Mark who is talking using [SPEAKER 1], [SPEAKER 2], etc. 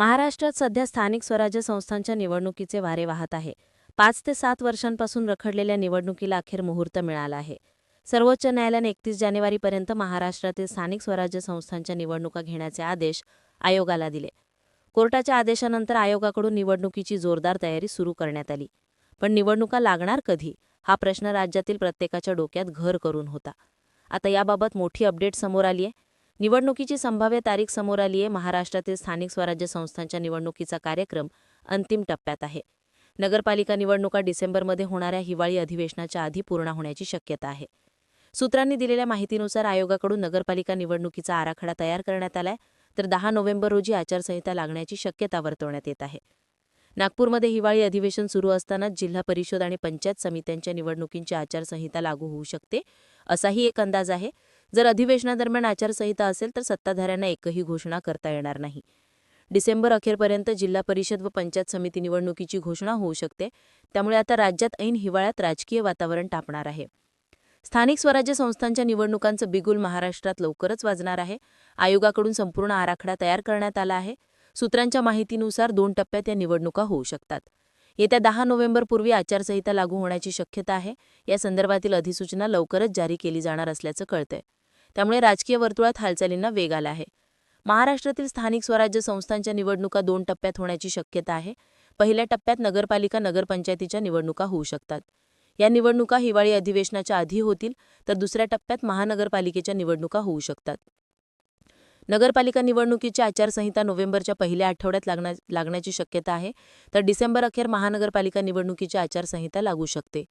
[SPEAKER 1] महाराष्ट्रात सध्या स्थानिक स्वराज्य संस्थांच्या निवडणुकीचे वारे वाहत आहे. पाच ते सात वर्षांपासून रखडलेल्या निवडणुकीला अखेर मुहूर्त मिळाला आहे. सर्वोच्च न्यायालयाने एकतीस जानेवारीपर्यंत महाराष्ट्रातील स्थानिक स्वराज्य संस्थांच्या निवडणुका घेण्याचे आदेश आयोगाला दिले. कोर्टाच्या आदेशानंतर आयोगाकडून निवडणुकीची जोरदार तयारी सुरू करण्यात आली. पण निवडणुका लागणार कधी? हा प्रश्न राज्यातील प्रत्येकाच्या डोक्यात घर करून होता. आता याबाबत मोठी अपडेट समोर आली आहे निवडणुकीची संभाव्य तारीख समोर आली आहे. महाराष्ट्रातील स्थानिक स्वराज्य संस्थांच्या निवडणुकीचा कार्यक्रम अंतिम टप्प्यात आहे. नगरपालिका निवडणुका डिसेंबरमध्ये होणाऱ्या हिवाळी अधिवेशनाच्या आधी पूर्ण होण्याची शक्यता आहे. सूत्रांनी दिलेल्या माहितीनुसार आयोगाकडून नगरपालिका निवडणुकीचा आराखडा तयार करण्यात आलाय. तर दहा नोव्हेंबर रोजी आचारसंहिता लागण्याची शक्यता वर्तवण्यात येत आहे. नागपूरमध्ये हिवाळी अधिवेशन सुरू असतानाच जिल्हा परिषद आणि पंचायत समित्यांच्या निवडणुकींची आचारसंहिता लागू होऊ शकते असाही एक अंदाज आहे. जर अधिवेशनादरम्यान आचारसंहिता असेल तर सत्ताधाऱ्यांना एकही घोषणा करता येणार नाही. डिसेंबर अखेरपर्यंत जिल्हा परिषद व पंचायत समिती निवडणुकीची घोषणा होऊ शकते. त्यामुळे आता राज्यात ऐन हिवाळ्यात राजकीय वातावरण तापणार आहे. स्थानिक स्वराज्य संस्थांच्या निवडणुकांचं बिगुल महाराष्ट्रात लवकरच वाजणार आहे. आयोगाकडून संपूर्ण आराखडा तयार करण्यात आला आहे. सूत्रांच्या माहितीनुसार दोन टप्प्यात या निवडणुका होऊ शकतात. येत्या दहा नोव्हेंबरपूर्वी आचारसंहिता लागू होण्याची शक्यता आहे. या संदर्भातील अधिसूचना लवकरच जारी केली जाणार असल्याचं कळतंय. त्यामुळे राजकीय वर्तुळात हालचालींना वेग आला आहे. महाराष्ट्रातील स्थानिक स्वराज्य संस्थांच्या निवडणुका दोन टप्प्यात होण्याची शक्यता आहे. पहिल्या टप्प्यात नगरपालिका नगरपंचायतीच्या निवडणुका होऊ शकतात. या निवडणुका हिवाळी अधिवेशनाच्या आधी होतील तर दुसऱ्या टप्प्यात महानगरपालिकेच्या निवडणुका होऊ शकतात. नगरपालिका निवडणुकीची आचारसंहिता नोव्हेंबरच्या पहिल्या आठवड्यात लागण्या लागण्याची शक्यता आहे तर डिसेंबर अखेर महानगरपालिका निवडणुकीची आचारसंहिता लागू शकते.